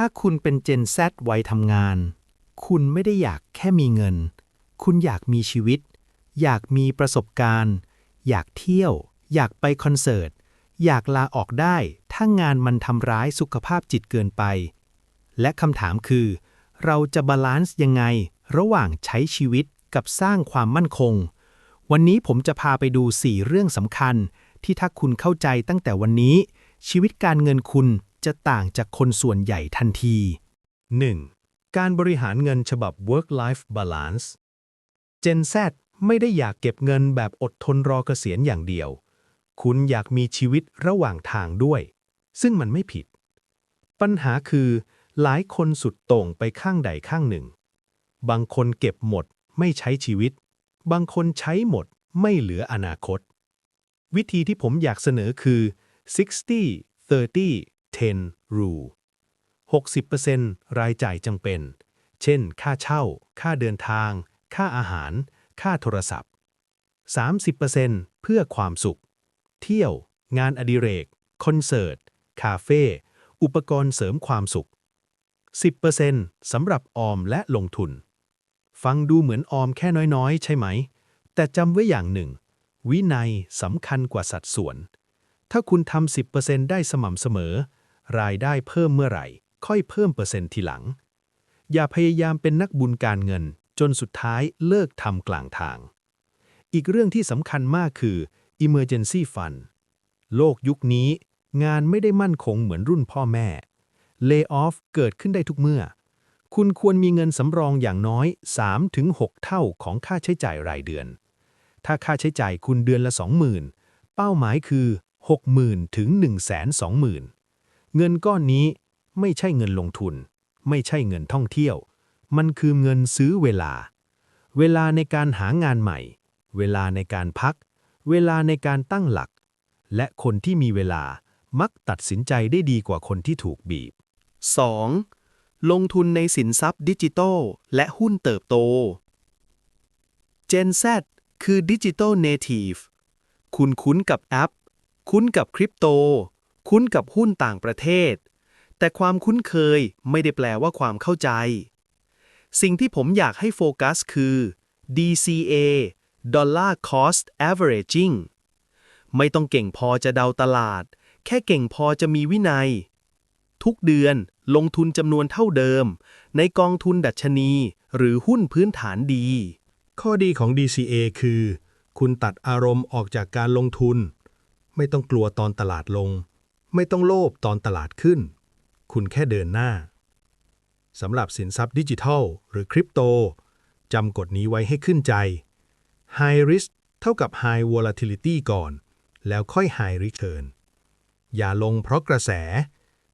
ถ้าคุณเป็น Gen Z วัยทำงาน คุณไม่ได้อยากแค่มีเงิน คุณอยากมีชีวิต อยากมีประสบการณ์ อยากเที่ยว อยากไปคอนเสิร์ต อยากลาออกได้ ถ้างานมันทำร้ายสุขภาพจิตเกินไป และคำถามคือ เราจะบาลานซ์ยังไง ระหว่างใช้ชีวิตกับสร้างความมั่นคง วันนี้ผมจะพาไปดู 4 เรื่องสำคัญ ที่ถ้าคุณเข้าใจตั้งแต่วันนี้ ชีวิตการเงินคุณ จะต่างจากคนส่วนใหญ่ทันที 1. การบริหารเงินฉบับ work-life balance Gen Z ไม่ได้อยากเก็บเงินแบบอดทนรอเกษียณอย่างเดียว คุณอยากมีชีวิตระหว่างทางด้วย ซึ่งมันไม่ผิด ปัญหาคือหลายคนสุดโต่งไปข้างใดข้างหนึ่ง บางคนเก็บหมดไม่ใช้ชีวิต บางคนใช้หมดไม่เหลืออนาคต วิธีที่ผมอยากเสนอคือ 60 30 10 rule 60%รายจ่ายจำเป็น เช่น ค่าเช่า ค่าเดินทาง ค่าอาหาร ค่าโทรศัพท์ 30%เพื่อความสุข เที่ยว งานอดิเรก คอนเสิร์ต คาเฟ่ อุปกรณ์เสริมความสุข 10%สำหรับออมและลงทุน ฟังดูเหมือนออมแค่น้อยๆ ใช่ไหม แต่จำไว้อย่างหนึ่ง วินัยสำคัญกว่าสัดส่วน ถ้าคุณทำ 10%ได้สม่ำเสมอ รายได้เพิ่มเมื่อไหร่ ค่อยเพิ่มเปอร์เซ็นต์ทีหลัง อย่าพยายามเป็นนักบุญการเงิน จนสุดท้ายเลิกทำกลางทาง อีกเรื่องที่สำคัญมากคือ emergency fund โลกยุคนี้งานไม่ได้มั่นคงเหมือนรุ่นพ่อแม่ lay off เกิดขึ้นได้ทุกเมื่อ คุณควรมีเงินสำรองอย่างน้อย 3-6 เท่าของค่าใช้จ่ายรายเดือน ถ้าค่าใช้จ่ายคุณเดือนละ 20,000 เป้าหมายคือ 60,000 ถึง 120,000 เงินก้อนนี้ไม่ใช่เงินลงทุน ไม่ใช่เงินท่องเที่ยว มันคือเงินซื้อเวลา เวลาในการหางานใหม่ เวลาในการพัก เวลาในการตั้งหลัก และคนที่มีเวลามักตัดสินใจได้ดีกว่าคนที่ถูกบีบ 2. ลงทุนในสินทรัพย์ดิจิทัลและหุ้นเติบโต Gen Z คือดิจิทัลเนทีฟ คุณคุ้นกับแอป คุ้นกับคริปโต คุ้นกับหุ้นต่างประเทศ แต่ความคุ้นเคยไม่ได้แปลว่าความเข้าใจ สิ่งที่ผมอยากให้โฟกัสคือ DCA Dollar Cost Averaging ไม่ต้องเก่งพอจะเดาตลาด แค่เก่งพอจะมีวินัย ทุกเดือนลงทุนจำนวนเท่าเดิม ในกองทุนดัชนี หรือหุ้นพื้นฐานดี ข้อดีของ DCA คือ คุณตัดอารมณ์ออกจากการลงทุน ไม่ต้องกลัวตอนตลาดลง ไม่ต้องโลภตอนตลาดขึ้น คุณแค่เดินหน้า สำหรับสินทรัพย์ดิจิทัล หรือคริปโตจำกฎนี้ไว้ให้ขึ้นใจ High Risk เท่ากับ High Volatility ก่อน แล้วค่อย High Return อย่าลงเพราะกระแส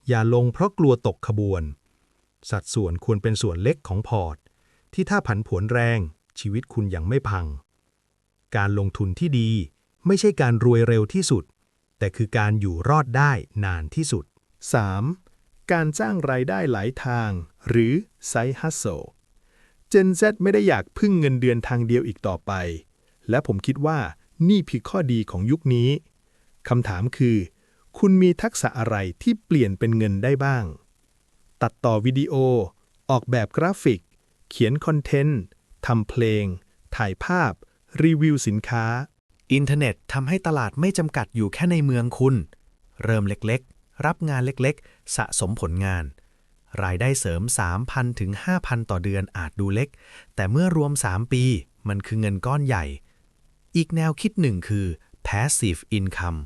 อย่าลงเพราะกลัวตกขบวน สัดส่วนควรเป็นส่วนเล็กของพอร์ต ที่ถ้าผันผวนแรงชีวิตคุณยังไม่พัง การลงทุนที่ดีไม่ใช่การรวยเร็วที่สุด แต่คือการอยู่รอดได้นานที่สุด 3. การจ้างรายได้หลายทาง หรือ Side Hustle Gen Z ไม่ได้อยากพึ่งเงินเดือนทางเดียวอีกต่อไป และผมคิดว่านี่คือข้อดีของยุคนี้ คำถามคือ คุณมีทักษะอะไรที่เปลี่ยนเป็นเงินได้บ้าง ตัดต่อวิดีโอ ออกแบบกราฟิก เขียนคอนเทนต์ทำเพลง ถ่ายภาพ รีวิวสินค้า อินเทอร์เน็ตทำให้ตลาดไม่จำกัดอยู่แค่ในเมืองคุณ เริ่มเล็กๆ รับงานเล็กๆ สะสมผลงาน รายได้เสริม 3,000 ถึง 5,000 ต่อเดือนอาจดูเล็ก แต่เมื่อรวม 3 ปี มันคือเงินก้อนใหญ่ อีกแนวคิดหนึ่งคือ passive income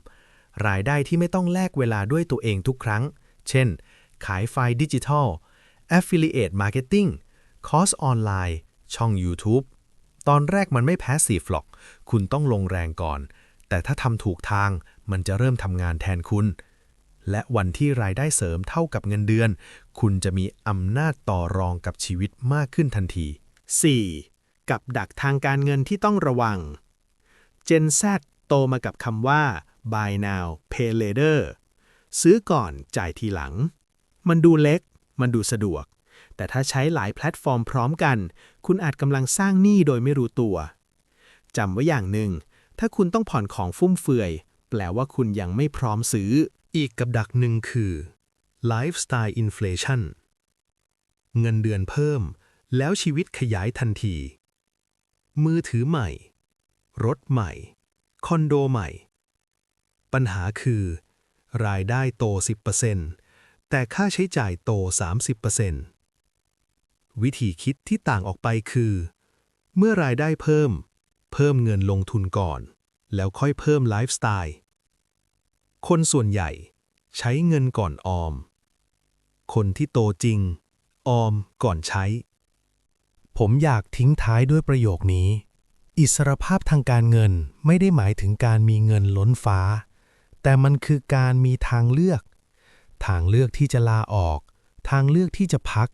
รายได้ที่ไม่ต้องแลกเวลาด้วยตัวเองทุกครั้ง เช่น ขายไฟล์ดิจิทัล affiliate marketing คอร์สออนไลน์ ช่อง YouTube ตอนแรกมันไม่ passive หรอก คุณต้องลงแรงก่อน แต่ถ้าทำถูกทางมันจะเริ่มทำงานแทนคุณ และวันที่รายได้เสริมเท่ากับเงินเดือน คุณจะมีอำนาจต่อรองกับชีวิตมากขึ้นทันที 4. กับดักทางการเงินที่ต้องระวัง Gen Z โตมากับคำว่า buy now pay later ซื้อก่อนจ่ายทีหลัง มันดูเล็ก มันดูสะดวก แต่ถ้าใช้หลายแพลตฟอร์มพร้อมกัน คุณอาจกำลังสร้างหนี้โดยไม่รู้ตัว จำไว้อย่างหนึ่ง ถ้าคุณต้องผ่อนของฟุ่มเฟือย แปลว่าคุณยังไม่พร้อมซื้อ อีกกับดักหนึ่งคือ lifestyle inflation เงินเดือนเพิ่ม แล้วชีวิตขยายทันที มือถือใหม่ รถใหม่ คอนโดใหม่ ปัญหาคือ รายได้โต 10%แต่ค่าใช้จ่ายโต 30%วิธีคิดที่ต่างออกไปคือ เมื่อรายได้เพิ่ม พิ่มเงินลงทุนก่อน แล้วค่อยเพิ่มไลฟ์สไตล์ คนส่วนใหญ่ใช้เงินก่อนออม คนที่โตจริง ออมก่อนใช้ ผมอยากทิ้งท้ายด้วยประโยคนี้ อิสรภาพทางการเงินไม่ได้หมายถึงการมีเงินล้นฟ้า แต่มันคือการมีทางเลือก ทางเลือกที่จะลาออก ทางเลือกที่จะพัก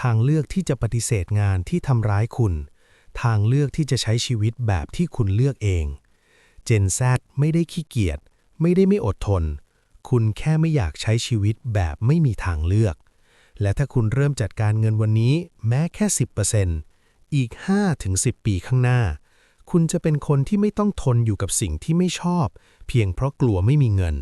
ทางเลือกที่จะปฏิเสธงานที่ทำร้ายคุณ ทางเลือกที่จะใช้ชีวิตแบบที่คุณเลือกเองเจนแซไม่ได้ขี้เกียจ ไม่ได้ไม่อดทน คุณแค่ไม่อยากใช้ชีวิตแบบไม่มีทางเลือก และถ้าคุณเริ่มจัดการเงินวันนี้แม้แค่ 10%อีก 5-10 ปีข้างหน้า คุณจะเป็นคนที่ไม่ต้องทนอยู่กับสิ่งที่ไม่ชอบ เพียงเพราะกลัวไม่มีเงิน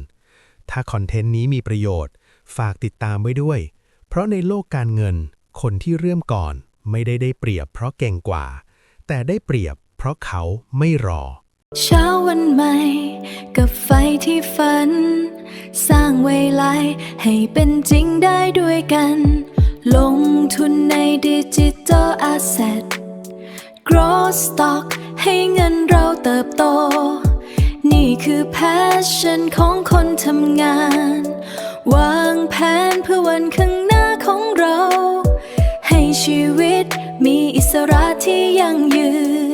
ถ้าคอนเทนต์นี้มีประโยชน์ ฝากติดตามไว้ด้วย เพราะในโลกการเงิน คนที่เริ่มก่อนไม่ได้ได้เปรียบเพราะเก่งกว่า แต่ได้เปรียบเพราะเขาไม่รอ เช้าวันใหม่ กับไฟที่ฝัน สร้างเวลให้เป็นจริงได้ด้วยกัน ลงทุนในดิจิตอลแอสเซท Grow Stock ให้เงินเราเติบโต นี่คือ passion ของคนทำงาน วางแผนเพื่อวันข้างหน้าของเรา ให้ชีวิต มีอิสระที่ยั่งยืน